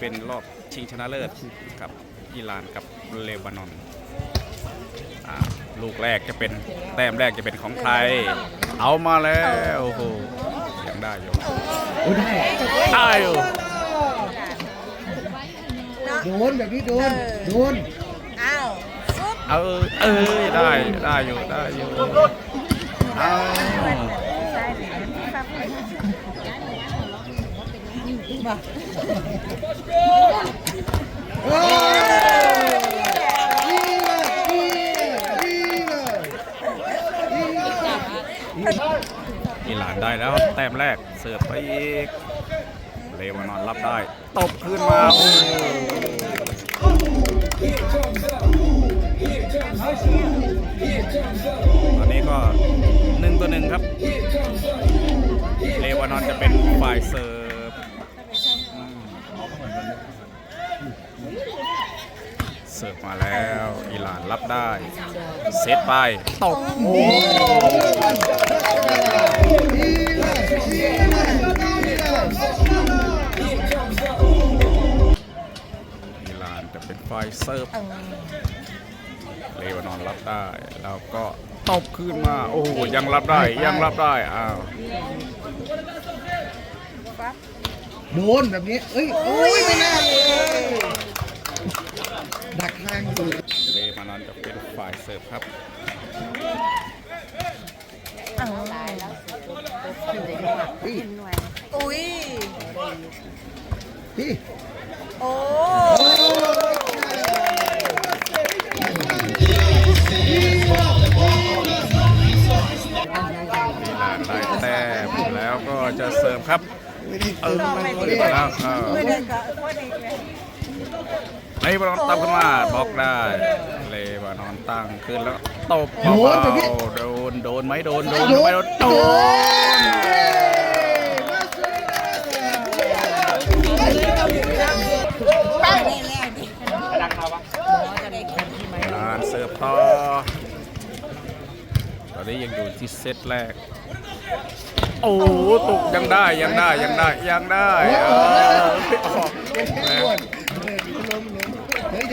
เป็นรอบชิงชนะเลิศกับอิหร่านกับเลบานอนอ่าลูกแรกจะเป็นแต้มแรกจะเป็นของใครเอามาแล้วโอ้โหยังได้อยู่โอ้ได้ได้อยู่โดนแบบนี้โดนโดนอ้าวซุปเออเออได้ได้อยู่ได้อยู่เอาได้เลยครับ โอ้ยนี่เลยนี่เลยนี่เลยนี่เลยอิหร่านได้แล้วแต้มแรกเสิร์ฟไปอีก เลบานอนรับได้ ตบขึ้นมาโอ้ตอนนี้ก็หนึ่งต่อหนึ่งครับ เลบานอนจะเป็นฝ่ายเสิร์ฟอืม เสิร์ฟมาแล้วอิหร่านรับได้ เซตไปตบโอ้นี่เลยนี่เลยนี่เลยอิหร่านจะเป็นฝ่ายเสิร์ฟเลบานอนรับได้ แล้วก็ตบขึ้นมา โอ้โหยังรับได้ยังรับได้อ้าวโดนแบบนี้ เอ้ย โอ้ยไม่น่าเลย ดักทางอยู่เลบานอนจะเป็นฝ่ายเสิร์ฟครับตายแล้วพี่อุ้ยพี่โอ้โอ้ยอิหร่านได้แต้มแล้วก็จะเสิร์ฟครับ เออแล้วเออไม่ได้ก็ไม่ ได้เลยเลบานอนตามขึ้นมาบล็อกได้เลบานอนตั้งขึ้นแล้วตบเบาๆโดนโดนไหมโดนโดนไหมโดนโดนตั้งนี่แหละดิอ่านเสิร์ฟต่อตอนนี้ยังอยู่ที่เซตแรกโอ้โหตกยังได้ยังได้ยังได้ยังได้เออออกเป็นแค่อ้วนเออล้มล้มเฮ้ย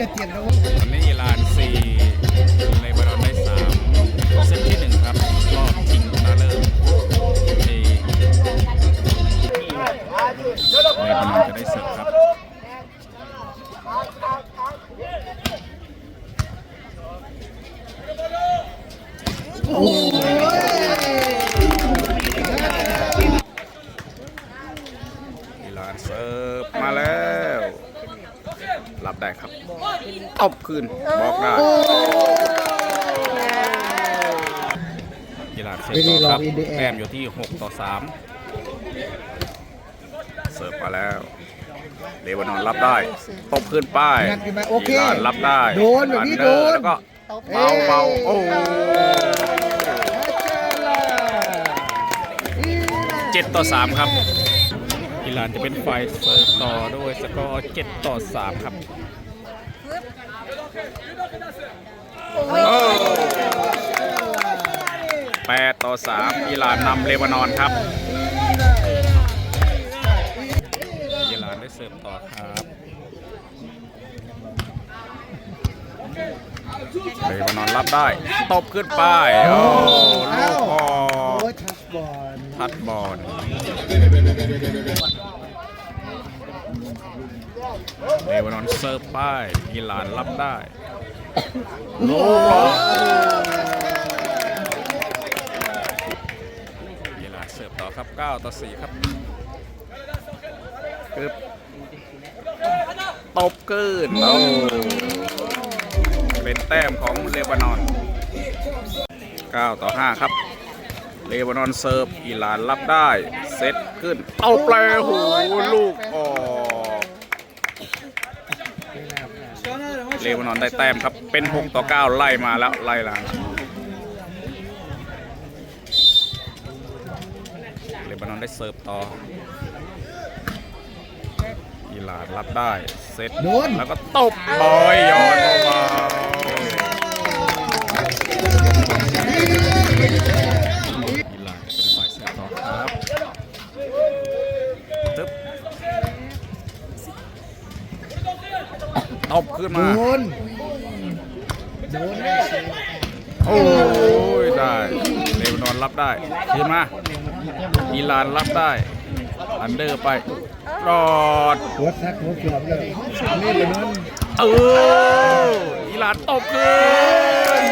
จะเตียนแล้ววันนี้อิหร่านสี่เลบานอนได้สามเซตที่หนึ่งครับรอบชิงชนะเลิศที่เลบานอนจะได้เสิร์ฟครับ โอ้ย อิหร่านเสิร์ฟมาแล้ว รับได้ครับตบคืนบอกได้อิหร่านเสิร์ฟต่อครับแต้มอยู่ที่ 6 ต่อ 3 เสิร์ฟมาแล้วเลบานอนรับได้ตบคืนป้ายงัดขึ้นมาโอเคร่านรับได้โดนแบบนี้อัเดอร์โดนแล้วก็เบาเบาๆโอ้โหเจ็ดต่อ3ครับอิหร่านจะเป็นฝ่ายเสิร์ฟ ต่อด้วยสกอร์7ต่อ 3 ครับแปดต่อสามอิหร่านนำเลบานอนครับอิหร่านได้เสิร์ฟต่อครับเลบานอนรับได้ ตบขึ้นไป โอ้ลูกบอโอ้ลยทัชบอลทัดบอล เลบานอนเสิร์ฟไปอิหร่านรับได้ลูกบอลเวลาเสิร์ฟต่อครับ 9 ต่อ 4 ครับกึบตบกืนโอ้เป็นแต้มของเลบานอน 9 ต่อ 5 ครับ เลบานอนเสิร์ฟอิหร่านรับได้ เซตขึ้น เอาแปลหูลูกออก เลบานอนได้แต้มครับ เป็น 6 ต่อ 9 ไล่มาแล้ว ไล่หลังเลบานอนได้เสิร์ฟต่ออิหร่านรับได้ เซตโดนแล้วก็ตบบอยยอนเบา ตบขึ้นโดมานโดนแน่โอ้ยได้เลบานอนรับได้ขึ้นมาอิหร่านรับได้ อันเดอร์ไปรอดหัวทักหัวเกือบเลยนี่เลยนั่นเอออิหร่านตบคืน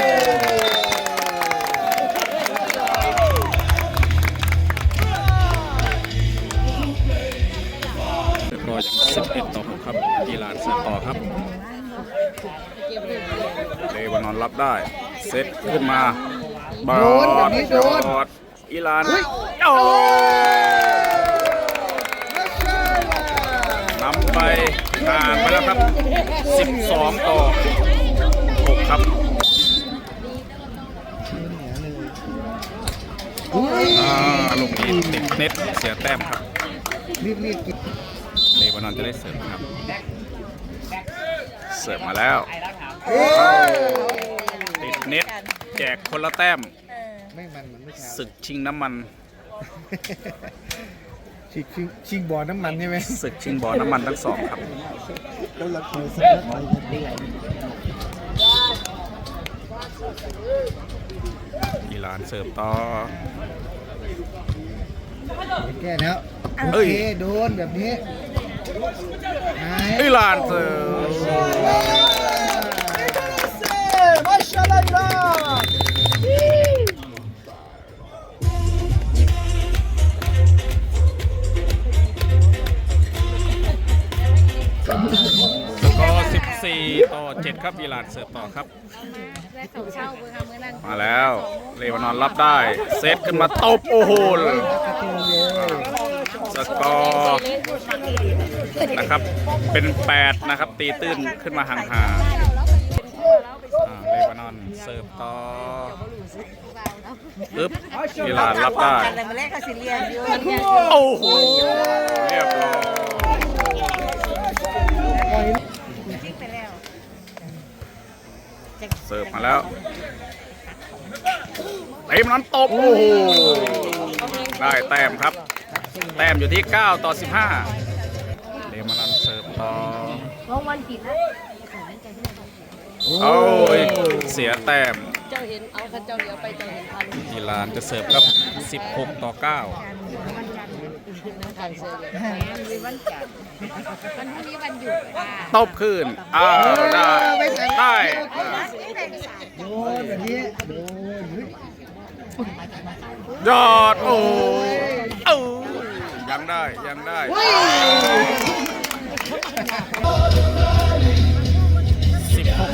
เรียบร้อย11ต่อ6ครับ อิหร่านเสิร์ฟต่อครับเลบานอนรับได้ เซตขึ้นมาบอโดนแบบนี้โดนบอดอิหร่านโอ้นำไปห่างไปแล้วครับ 12 ต่อ 6 ครับอุ้ยอ่าลูกนี้ติดเน็ตเสียแต้มครับรีบรีบกินเลบานอนจะได้เสิร์ฟครับ เสิร์ฟมาแล้วโอ้ยติดเน็ตแจกคนละแต้มเออไม่มันมันไม่เช้าศึกชิงน้ำมัน ชิงชิงชิงบอลน้ำมันใช่ไหมศึกชิงบอลน้ำมันทั้งสองครับ แล้วเราเคยสักพักอิหร่านเสิร์ฟต่อ แก้แล้วเอ้โอยเคโดนแบบนี้ หายอิหร่านเสิร์ฟมาชาลาลาสกอร์14ต่อ7ครับอิหร่านเสิร์ฟต่อครับได้สองเช่าเบอร์ค่ะเมื่อนั้นมาแล้ว เลบานอนรับได้ เซตขึ้นมาตบโอ้โห สกอร์นะครับ เป็น 8 นะครับ ตีตื้นขึ้นมาห่างๆอ่าเลบานอนเสิร์ฟต่ออึ๊บอิหร่านรับได้กันเลยมาแรกคาซิเลียนอยู่โอ้โห เรียบร้อยทิ้งไปแล้วเสิร์ฟมาแล้วเต็มนั้นตบ โอ้โห ได้แต้มครับ แต้มอยู่ที่ 9 ต่อ 15 เดมานันเสิร์ฟต่อเพราะวันผิดนะโอ้ยเสียแต้มเจ้าเห็นเอาข้าเจ้าเลี้ยวไปเจ้าเห็นพันอีรานจะเสิร์ฟครับ 16 ต่อ9ทางเสือเลยวันจันทร์วันพรุ่งนี้วันหยุดค่ะตบคืนอ้าวได้ได้อ่าโดนแบบนี้โดนเฮ้ยยอด โอ้ ยเอ้ายังได้ยังได้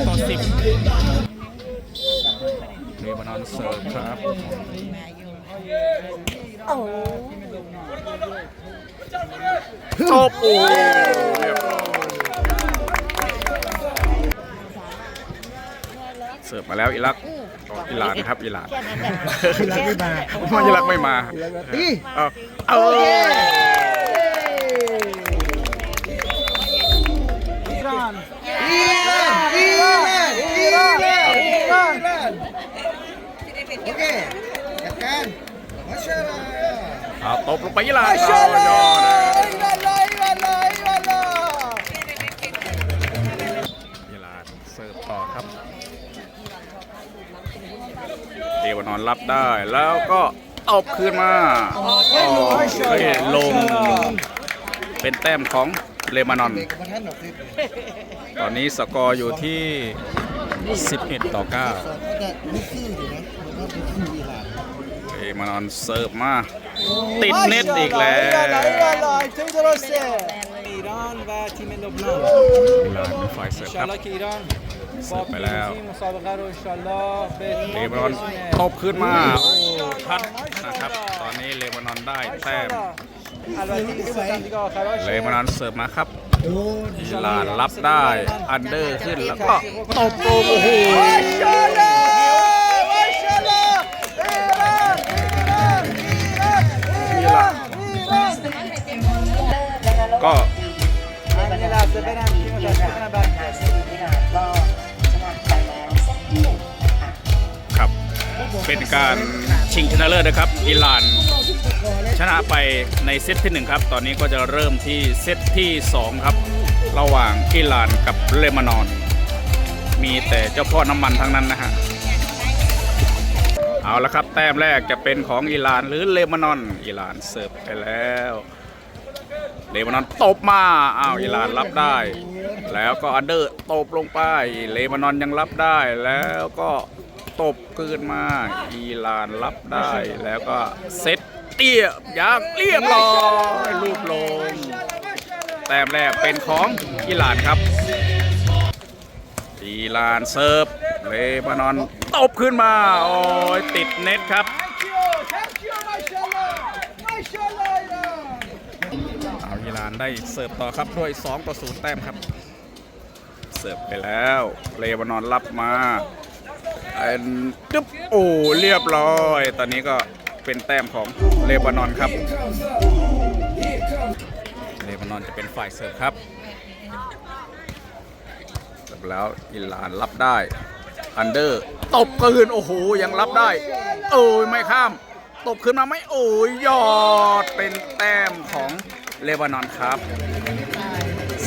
16 ต่อ 10เลบานอนเสิร์ฟครับโอ้จบโอ้เรียบร้อยเสิร์ฟมาแล้วอิรักอิหร่านครับอิหร่านคือรักไม่มาอิรักไม่มาอีเอาเอา เอาตบลงไปอิหร่านเอายอดนะอิหร่านเสิร์ฟต่อครับเดวานอนรับได้แล้วก็ตบคืนมาโอ้ยลง เป็นแต้มของเลบานอนเด็กมาท่านหนอกสิตอนนี้สกอร์อยู่ที่ 11 ต่อ9สอนก็จะไม่ซื่ออยู่นะมันก็เป็นซื่ออิหร่านเอมานอนเสิร์ฟมา ติดเน็ตอีกแล้วหลานฝ่ายเสิร์ฟครับเสิร์ฟไปแล้วเลบานอนตบขึ้นมาทัดนะครับ ตอนนี้เลบานอนได้แต้มเลบานอนเสิร์ฟมาครับอิรานรับได้อันเดอร์ขึ้นแล้วก็ตบโอ้โห คครับ เป็นการชิงชนะเลิศนะครับ อิหร่าน ชนะไปในเซตที่ 1 ครับ ตอนนี้ก็จะเริ่มที่เซตที่ 2 ครับ ระหว่างอิหร่านกับเลมานอน มีแต่เจ้าพ่อน้ำมันทั้งนั้นนะฮะ เอาละครับ แต้มแรกจะเป็นของอิหร่านหรือเลมานอน อิหร่านเสิร์ฟไปแล้ว เลบานอนตบมาอ้าวอิหร่านรับได้ แล้วก็อันเดอร์ตบลงไป เลบานอนยังรับได้ แล้วก็ตบคืนมาอิหร่านรับได้ แล้วก็เซตเตี้ยอย่างเรียบร้อยลูกลง แต้มแรกเป็นของอิหร่านครับอิหร่านเสิร์ฟเลบานอนตบขึ้นมาโอ้ยติดเน็ตครับ เอานได้เสิร์ฟต่อครับด้วย 2 ต่อ 0 แต้มครับ เสิร์ฟไปแล้วเลบานอนรับมาอันจึ๊บโอ้เรียบร้อย ตอนนี้ก็เป็นแต้มของเลบานอนครับ เลบานอนจะเป็นฝ่ายเสิร์ฟครับเสิร์ฟแล้วอิหร่านรับได้อันเดอร์ตบคืนโอ้โหยังรับได้ โอ้ยไม่ข้าม ตบขึ้นมาไม่โอ้ยยอดเป็นแต้มของ เลบานอนครับ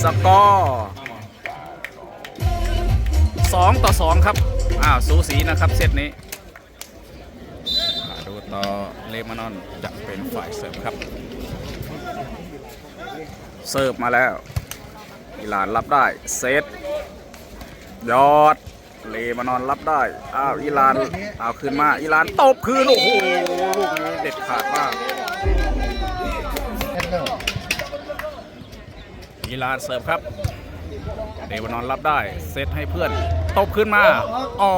สกอร์สองต่อสองครับ อ้าวสูสีนะครับเซตนี้ดูต่อเลบานอนจะเป็นฝ่ายเสิร์ฟครับ เสิร์ฟมาแล้วอิหร่านรับได้เซตยอดเลบานอนรับได้ อ้าวอิหร่านเอาคืนมาอิหร่านตบคืนโอ้โหลูกนี้เด็ดขาดมาก อิหร่านเสิร์ฟครับเลบานอนรับได้ เซตให้เพื่อน ตบขึ้นมาอ๋อ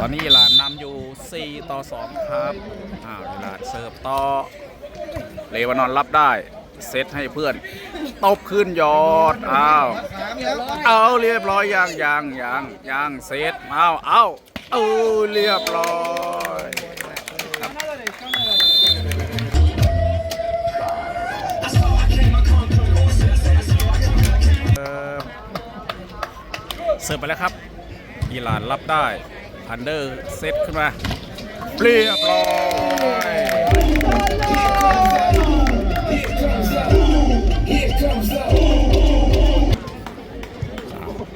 ตอนนี้อิหร่านนำอยู่ 4 ต่อ 2 ครับอ้าวอิหร่านเสิร์ฟต่อเลบานอนรับได้เซตให้เพื่อนตบขึ้นยอดอ้าวเอาเรียบร้อยยังยังยังยังเซตเอาเอา เอาเรียบร้อยครับเอ่อเสิร์ฟไปแล้วครับอิหร่านรับได้พันเดอร์เซตขึ้นมาเรียบร้อย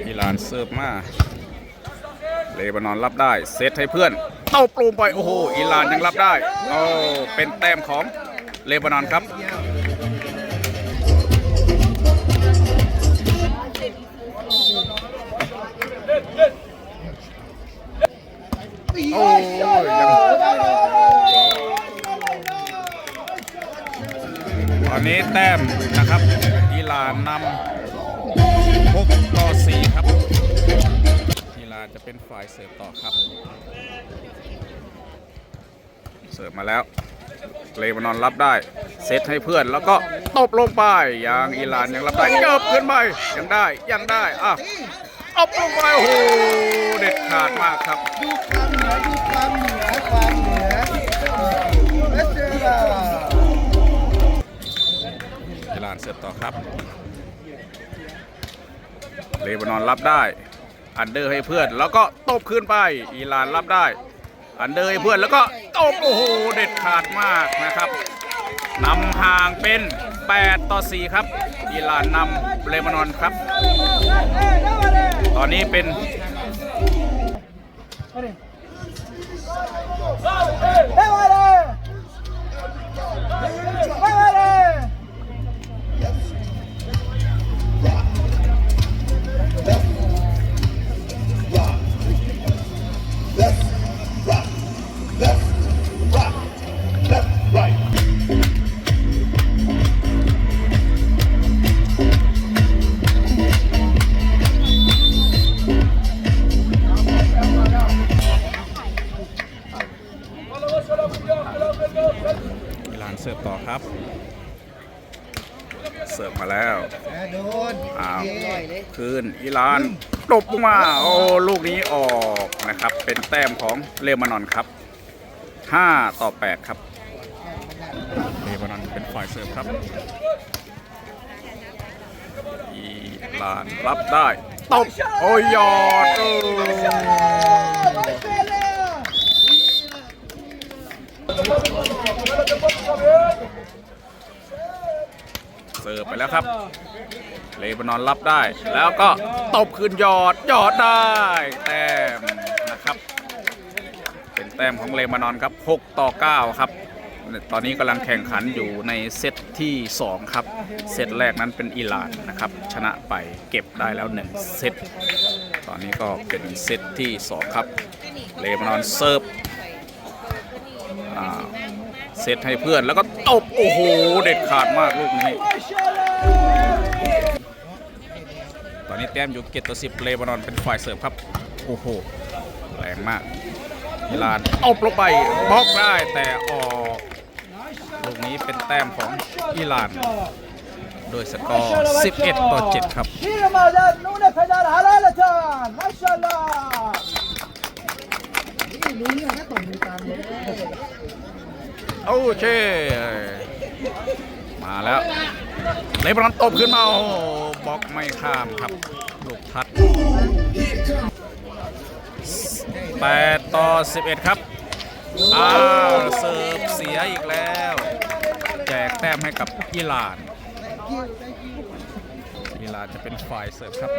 อิหร่านเสิร์ฟมา เลบานอนรับได้เซตให้เพื่อนเต้าปลูมไปโอ้โหอิหร่านยังรับได้โอ้เป็นแต้มของเลบานอนครับโอ้ยยังตอนนี้แต้มนะครับอิหร่านนำ6ต่อ4ครับ อิหร่านจะเป็นฝ่ายเสิร์ฟต่อครับ เสิร์ฟมาแล้วเลบานอนรับได้เซตให้เพื่อนแล้วก็ตบลงไปยังอิหร่านยังรับได้เกิบขึ้นไปยังได้ยังได้อะตบลงไปโอ้โหเด็ดขาดมากครับดูความเหนือดูความเหนือความเหนือเอสเจล่าอิหร่านเสิร์ฟต่อครับเลบานอนรับได้ อันเดอร์ให้เพื่อน แล้วก็ตบคืนไปอิหร่านรับได้ อันเดอร์ให้เพื่อนแล้วก็ตบโอ้โหเด็ดขาดมากนะครับนำห่างเป็น 8 ต่อ 4 ครับอิหร่านนำเลบานอนครับ ตอนนี้เป็นอิ คืนอิรานตบลงมาโอ้ลูกนี้ออกนะครับ เป็นแต้มของเลมานอนครับ 5 ต่อ 8 ครับเลมานอนเป็นฝ่ายเสิร์ฟครับอิรานรับได้ตบโอ้ยยอดเออเสิร์ฟไปแล้วครับ เลบานอนรับได้ แล้วก็ตบคืนยอดยอดได้ แต้มนะครับ เป็นแต้มของเลบานอนครับ 6 ต่อ 9 ครับ ตอนนี้กำลังแข่งขันอยู่ในเซตที่ 2 ครับ เซตแรกนั้นเป็นอิหร่านนะครับ ชนะไปเก็บได้แล้ว 1 เซต ตอนนี้ก็เป็นเซตที่ 2 ครับ เลบานอนเซิร์ฟเซตให้เพื่อนแล้วก็ตบ โอ้โห เด็ดขาดมากลูกนี้ นี้แต้มอยู่เกตต่อสิบเลบานอนเป็นฝ่ายเสิร์ฟครับ โอ้โห แรงมากมิลานเอาลงไปบล็อกได้แต่ออกลูกนี้เป็นแต้มของอิลาน โดยสกอร์ 11 ต่อ 7 ครับ โอเค มาแล้วเลบรอนตบขึ้นมาโอ้บล็อกไม่ข้ามครับลูกทัด8ต่อ 11 ครับ อ้าว เสิร์ฟเสียอีกแล้ว แจกแต้มให้กับอิหร่านอิหร่านจะเป็นฝ่ายเสิร์ฟครับ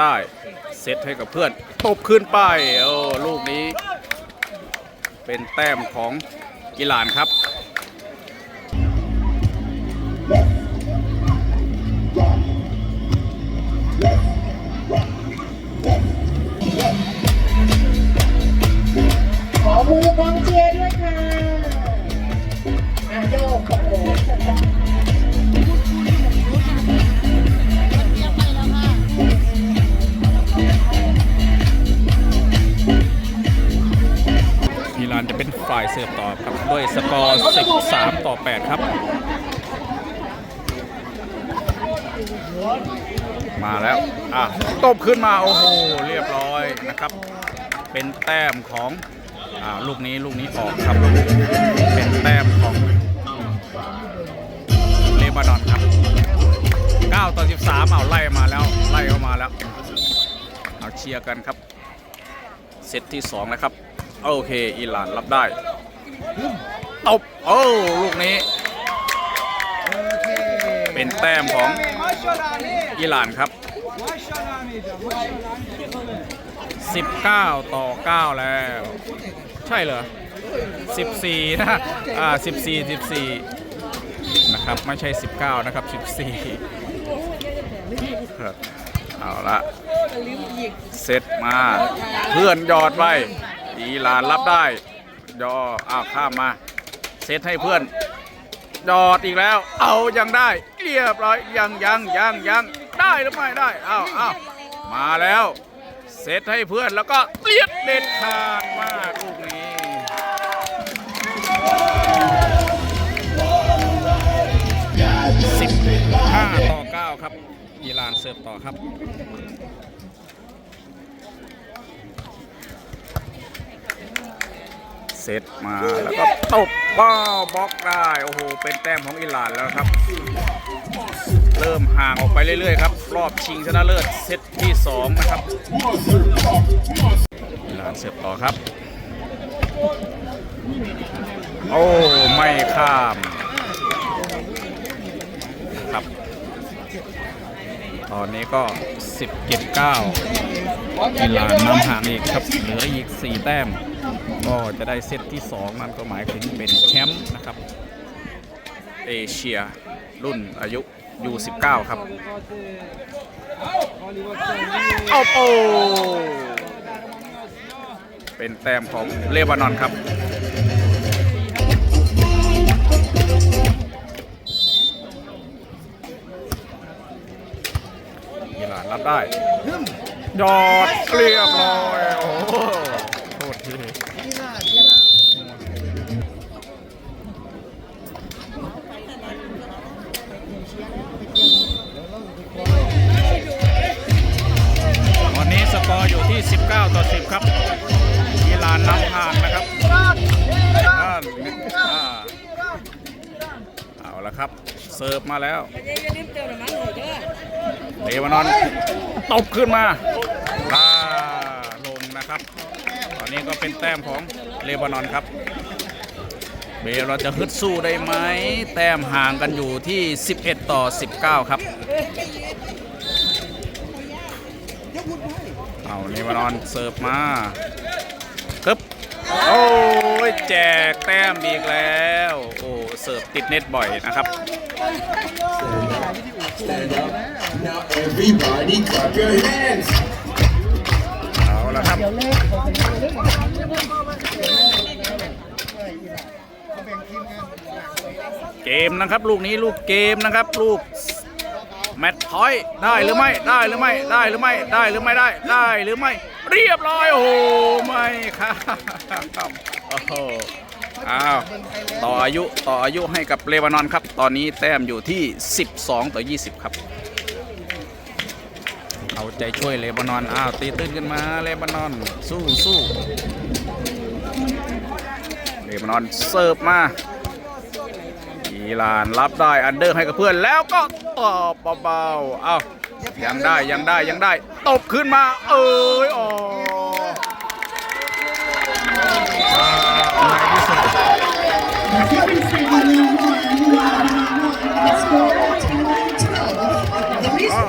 ได้เซตให้กับเพื่อนตบขึ้นไปโอ้ลูกนี้ เป็นแต้มของกีฬานครับ 8 ครับ มาแล้ว อะตบขึ้นมา โอ้โห เรียบร้อยนะครับ เป็นแต้มของอ่าลูกนี้ลูกนี้ออกครับ เป็นแต้มของเลบานอนครับ 9 ต่อ 13 เอาไล่มาแล้ว ไล่เข้ามาแล้ว เอาเชียร์กันครับ เซตที่ 2 นะครับ โอเค อิหร่านรับได้ ตบโอ้ลูกนี้ เป็นแต้มของอิหร่านครับ 19 ต่อ 9 แล้ว ใช่เหรอ 14 นะ อ่า 14 14 นะครับ ไม่ใช่ 19 นะครับ 14ครับเอาละเสร็จมา เพื่อนยอดไปอีลานรับได้ ยออ้าวข้ามมา เซตให้เพื่อนหยอดอีกแล้ว เอายังได้ เรียบร้อยยังยังยังยังได้หรือไม่ได้อ้าวอ้าวมาแล้ว เซตให้เพื่อนแล้วก็เลียดเด็ดขาดมากลูกนี้15ต่อ9ครับ อีรานเสิร์ฟต่อครับ เซตมาแล้วก็ตบว้าบล็อกได้โอ้โหเป็นแต้มของอิหร่านแล้วครับ เริ่มห่างออกไปเรื่อยๆครับ รอบชิงชนะเลิศเซตที่2นะครับอิหร่านเสิร์ฟต่อครับ โอ้ไม่ข้ามครับ ตอนนี้ก็17 9อิหร่านนำห่างอีกครับเหลืออีก 4 แต้ม ก็จะได้เซตที่ 2 นั่นก็หมายถึงเป็นแชมป์นะครับ เอเชียรุ่นอายุ U19 ครับเอาโปเป็นแต้มของเลบานอนครับอิหร่านรับได้ ยอดเรียบร้อยโอ้ ครับอิหร่านนำห่างนะครับอ่าอ่าเอาละครับ เสิร์ฟมาแล้วเลวานอนตบขึ้นมาอ่าลงนะครับ ตอนนี้ก็เป็นแต้มของเลบานอนครับ เบลเราจะฮึดสู้ได้ไหม แต้มห่างกันอยู่ที่ 11 ต่อ 19 ครับ เอาเลบานอนเสิร์ฟมาครับโอ้ยแจกแต้มอีกแล้ว โอ้เสิร์ฟติดเน็ตบ่อยนะครับ Stand up. Now everybody clap your hands. เอาละครับ เกมนะครับ ลูกนี้ลูกเกมนะครับ ลูก แมตช์พอยต์ได้หรือไม่ได้หรือไม่ได้หรือไม่ได้หรือไม่ได้ได้หรือไม่เรียบร้อยโอ้โหไม่ครับโอ้โหอ้าวต่ออายุต่ออายุให้กับเลบานอนครับ ตอนนี้แต้มอยู่ที่ 12 ต่อ 20 ครับ เอาใจช่วยเลบานอนอ้าวตีตื้นขึ้นมาเลบานอนสู้สู้เลบานอนเสิร์ฟมา อิหร่านรับได้อันเดอร์ให้กับเพื่อนแล้วก็ตอบเบาๆเอายังได้ยังได้ยังได้ ตบขึ้นมาเอ้ยอ๋ออ่าในที่สุด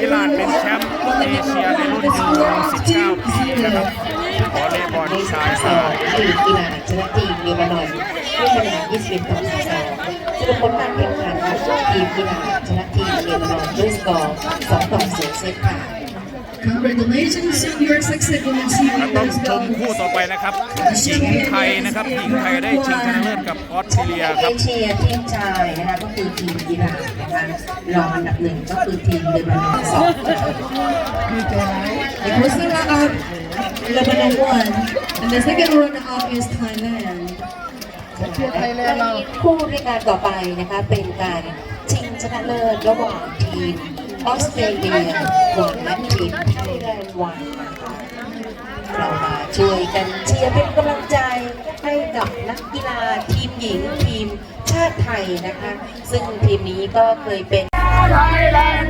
อิหร่านเป็นแชมป์เอเชียในรุ่นยู19ปีนะครับวอลเลย์บอลชายสอหางดทีมอิหร่านชนะทีมเลบานอนด้วยคะแนน21ต่อ12 สรุปผลการแข่งขันทีมอิหร่านชนะทีมเลบานอนด้วยสกอร์2ต่อ0เซตค่ะ Congratulations on your success in แล้วต้อง achieving ชมคู่ต่อไปนะครับหญิงไทยนะครับหญิงไทยได้ชิงชนะเลิศกับออสเตรเลียคเอรับ เชียทีมชายนะคะก็คือทีมอิหร่านนะคะรองอันดับหนึ่งก็คือทีมเลบานอนสอง The first runner-up, Lebanon won, and the second runner-up is Thailand. คู่ในการต่อไปนะคะเป็นการชิงชนะเลิศระหว่างทีมออสเตรเลียวันและทีมไทยแลนด์วันเรามาช่วยกันเชียร์เป็นกำลังใจให้กับนักกีฬาทีมหญิงทีมชาติไทยนะคะ ซึ่งทีมนี้ก็เคยเป็น Thailand